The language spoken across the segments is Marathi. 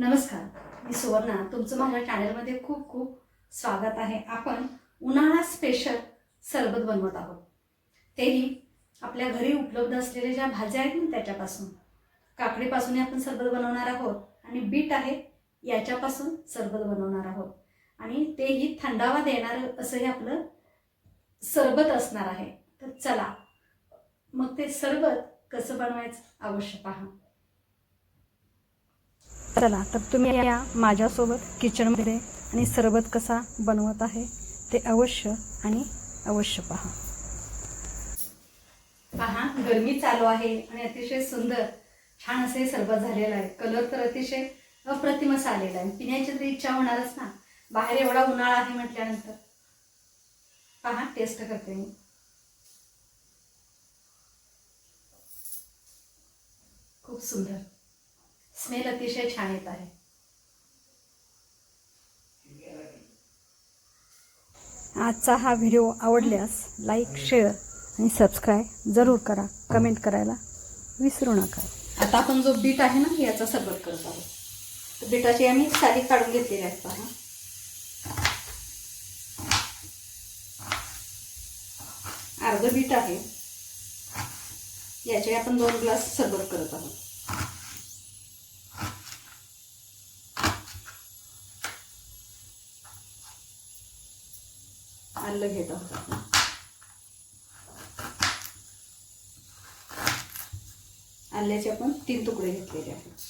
नमस्कार मी सुवर्णा. तुमचं माझ्या चॅनलमध्ये खूप खूप स्वागत आहे. आपण उन्हाळा स्पेशल सरबत बनवत आहोत. तेही आपल्या घरी उपलब्ध असलेल्या ज्या भाज्या आहेत ना त्याच्यापासून. काकडीपासूनही आपण सरबत बनवणार आहोत आणि बीट आहे याच्यापासून सरबत बनवणार आहोत. आणि तेही थंडावा देणारं असंही आपलं सरबत असणार आहे. तर चला मग ते सरबत कसं बनवायचं अवश्य पहा. चला तर तुम्ही या माझ्यासोबत किचनमध्ये आणि सरबत कसा बनवत आहे ते अवश्य आणि अवश्य पहा. पहा गरमी चालू आहे आणि अतिशय सुंदर छान असे सरबत झालेलं आहे. कलर तर अतिशय अप्रतिम असा आलेला आहे. पिण्याची तर इच्छा होणारच ना. बाहेर एवढा उन्हाळा आहे म्हटल्यानंतर. पहा टेस्ट करते मी. खूप सुंदर. स्मेल अतिशय छान येत आहे. आजचा हा व्हिडिओ आवडल्यास लाईक शेअर आणि सबस्क्राईब जरूर करा. कमेंट करायला विसरू नका. आता आपण जो बीट आहे ना याचा सरबत करत आहोत. बीटाची आम्ही साली काढून घेतलेली आहेत पहा. अर्ध बीट आहे. याचे आपण दोन ग्लास सरबत करत आहोत. आलं घेत आपण आल्याचे आपण तीन तुकडे घेतलेले आहेत.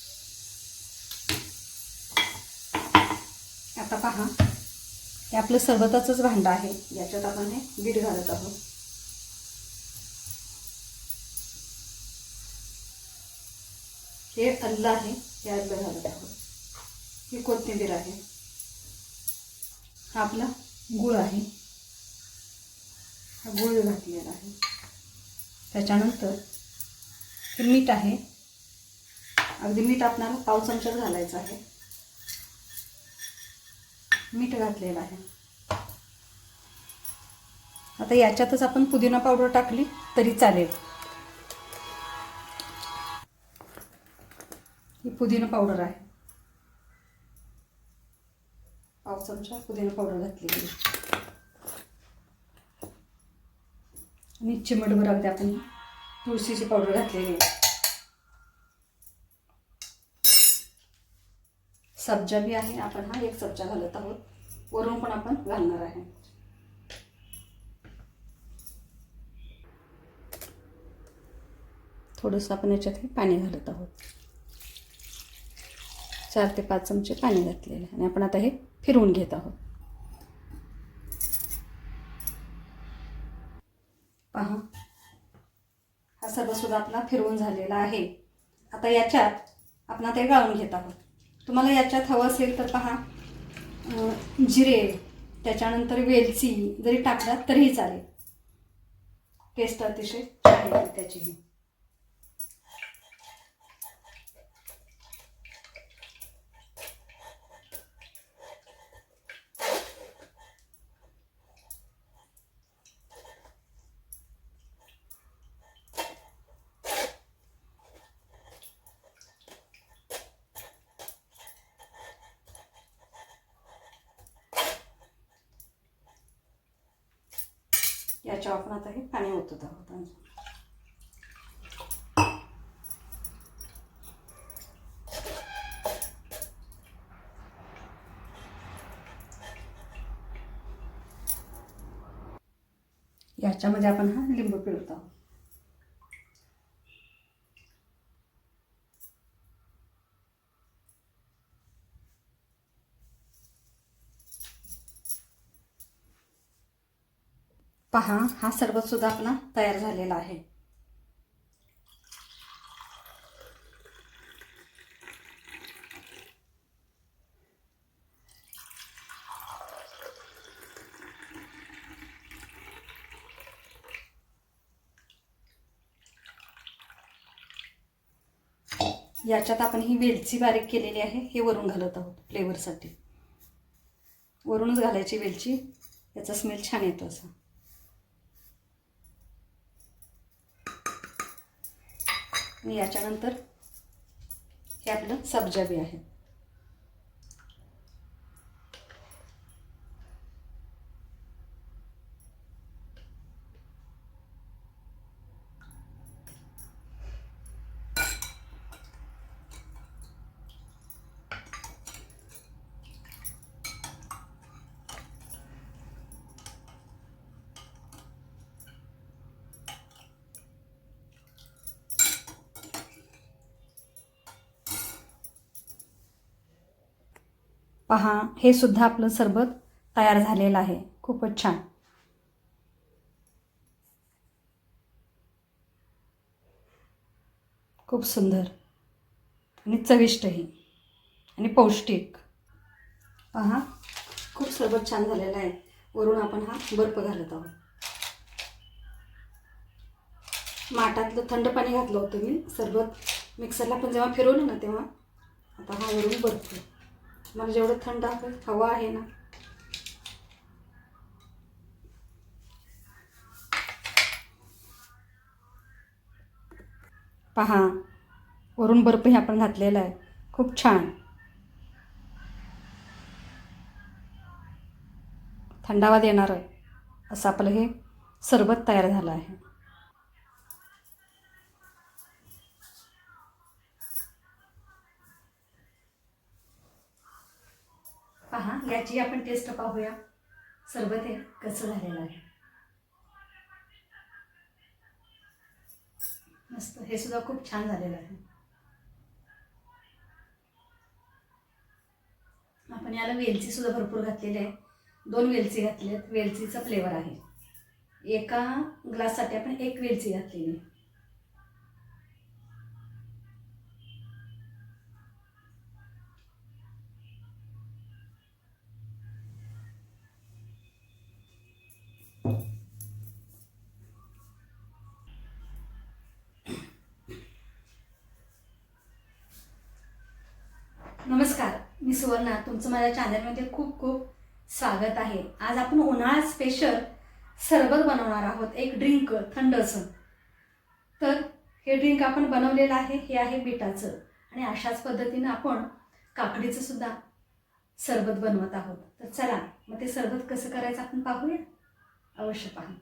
आता पहा हे आपलं सरबताचंच भांडं आहे. याच्यात आपण हे बीट घालत आहोत. हे अल्ल आहे हे अल्ल घालत आहोत. ही कोथिंबीर आहे. हा आपला गुळ आहे. हा गुळ घातलेला आहे. त्याच्यानंतर हे मीठ आहे. अगदी मीठ आपणाला पाव चमचा घालायचं आहे. मीठ घातलेलं आहे. आता याच्यातच आपण पुदिना पावडर टाकली तरी चालेल. ही पुदिना पावडर आहे. पाव चमचा पुदिना पावडर घातलेली आहे. आणि चिमटभर अगदी आपण तुळशीची पावडर घातलेली आहे. सब्जा बी आहे. आपण हा एक सब्जा घालत आहोत. वरून पण आपण घालणार आहे. थोडंसं आपण याच्यात हे पाणी घालत आहोत. चार ते पाच चमचे पाणी घातलेले आणि आपण आता हे फिरवून घेत आहोत. पहा. हा सर्व सुद्धा आपला फिरवून झालेला आहे. आता याच्यात आपण ते गाळून घेत आहोत. तुम्हाला याच्यात हवं असेल तर पहा. जिरे त्याच्यानंतर वेलची जरी टाकला तरीही चालेल. टेस्ट अतिशय छान येते त्याचीही. याच्या आपण आता हे पाणी ओतत आहोत अजून. याच्यामध्ये आपण हा लिंबू पिळत आहोत पहा हा सरबत सुद्धा आपला तयार झालेला आहे. याच्यात आपण ही वेलची बारीक केलेली आहे हे वरून घालत आहोत फ्लेवरसाठी वरूनच घालायची वेलची याचा स्मेल छान येतो असा. आणि याच्यानंतर हे आपलं सब्जा बी आहे. पहा हे सुद्धा आपलं सरबत तयार झालेलं आहे. खूपच छान. खूप सुंदर आणि चविष्टही आणि पौष्टिक. पहा खूप सरबत छान झालेलं आहे. वरून आपण हा बर्फ घालत आहोत. माठातलं थंड पाणी घातलं होतं मी सरबत. मिक्सरला पण जेव्हा फिरवलं ना तेव्हा आता हा वरून बर्फ. मला जेवढं थंड आपलं हवा आहे ना. पहा वरून बर्फही आपण घातलेला आहे. खूप छान. थंडावा देणार आहे. असं आपलं हे सरबत तयार झालं आहे. पहा याची आपण टेस्ट पाहूया. सरबत हे कसं झालेलं आहे. मस्त हे सुद्धा खूप छान झालेलं आहे. आपण याला वेलची सुद्धा भरपूर घातलेली आहे. दोन वेलची घातली आहेत. वेलचीचा फ्लेवर आहे. एका ग्लाससाठी आपण एक वेलची घातलेली आहे. नमस्कार मी सुवर्णा तुमचं माझ्या चॅनलमध्ये खूप खूप स्वागत आहे. आज आपण उन्हाळा स्पेशल सरबत बनवणार आहोत एक ड्रिंक थंड असं. तर हे ड्रिंक आपण बनवलेलं आहे हे आहे बिटाचं. आणि अशाच पद्धतीनं आपण काकडीचं सुद्धा सरबत बनवत आहोत. तर चला मग ते सरबत कसं करायचं आपण पाहूया? अवश्य पाहू